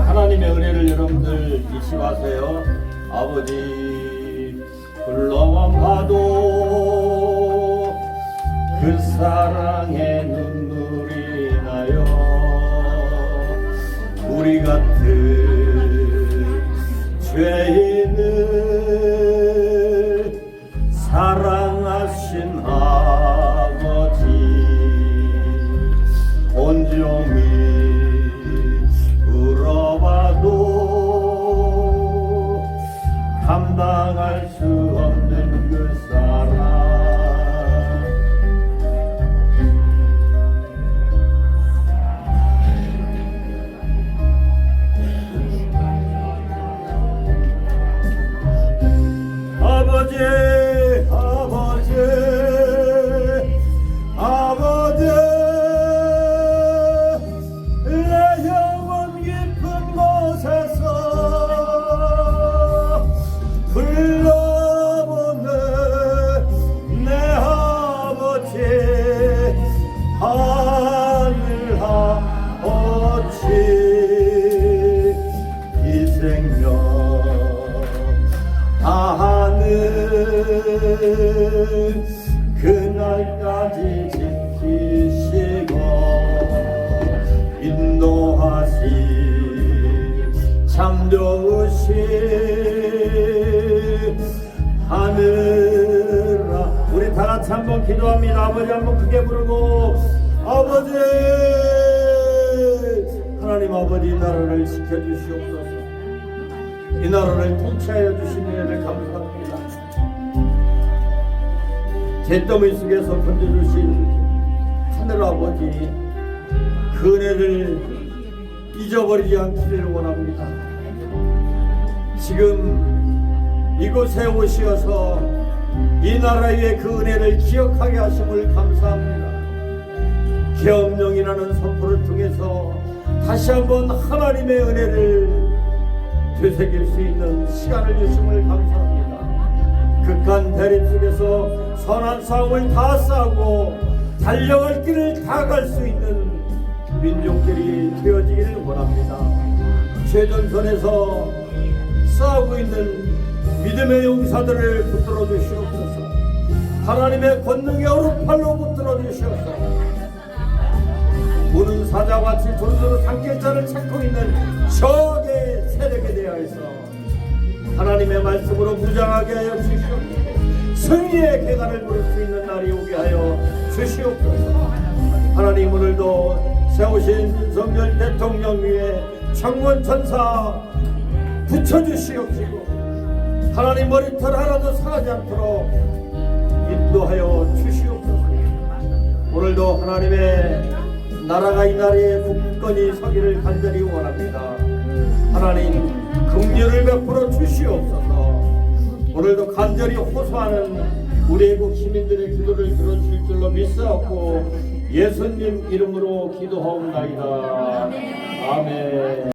하나님의 은혜를 여러분들 잊지 마세요. 아버지 불러만 봐도 그 사랑에 눈물이 나요. 우리 같은 그날까지 지키시고 인도하시 참 좋으신 하늘아. 우리 다 같이 한번 기도합니다. 아버지 한번 크게 부르고 아버지! 하나님 아버지 이 나라를 지켜주시옵소서. 이 나라를 통치하여 주신 은혜를 감사합니다. 잿더미 속에서 던져주신 하늘 아버지 그 은혜를 잊어버리지 않기를 원합니다. 지금 이곳에 오시어서 이 나라 위에 그 은혜를 기억하게 하심을 감사합니다. 계엄령이라는 선포를 통해서 다시 한번 하나님의 은혜를 되새길 수 있는 극한 대립 속에서 선한 싸움을 다 싸우고 달려갈 길을 다 갈 수 있는 민족들이 되어지기를 원합니다. 최전선에서 싸우고 있는 믿음의 용사들을 붙들어 주시옵소서. 하나님의 권능의 오른팔로 붙들어 주시옵소서. 우는 사자와 질투로 상계자를 찾고 있는 적의 세력에 대하여서 하나님의 말씀으로 무장하게 하여 주시옵소서 승리의 계단을 부를 수 있는 날이 오게 하여 주시옵소서 하나님 오늘도 세우신 윤석열 대통령 위에 청원 천사 붙여주시옵시고 하나님 머리털 하나도 상하지 않도록 인도하여 주시옵소서 오늘도 하나님의 나라가 이 나라에 굳건히 서기를 간절히 원합니다. 하나님 긍휼을 베풀어 주시옵소서. 오늘도 간절히 호소하는 우리 애국 시민들의 기도를 들어주실 줄로 믿사옵고 예수님 이름으로 기도하옵나이다. 아멘.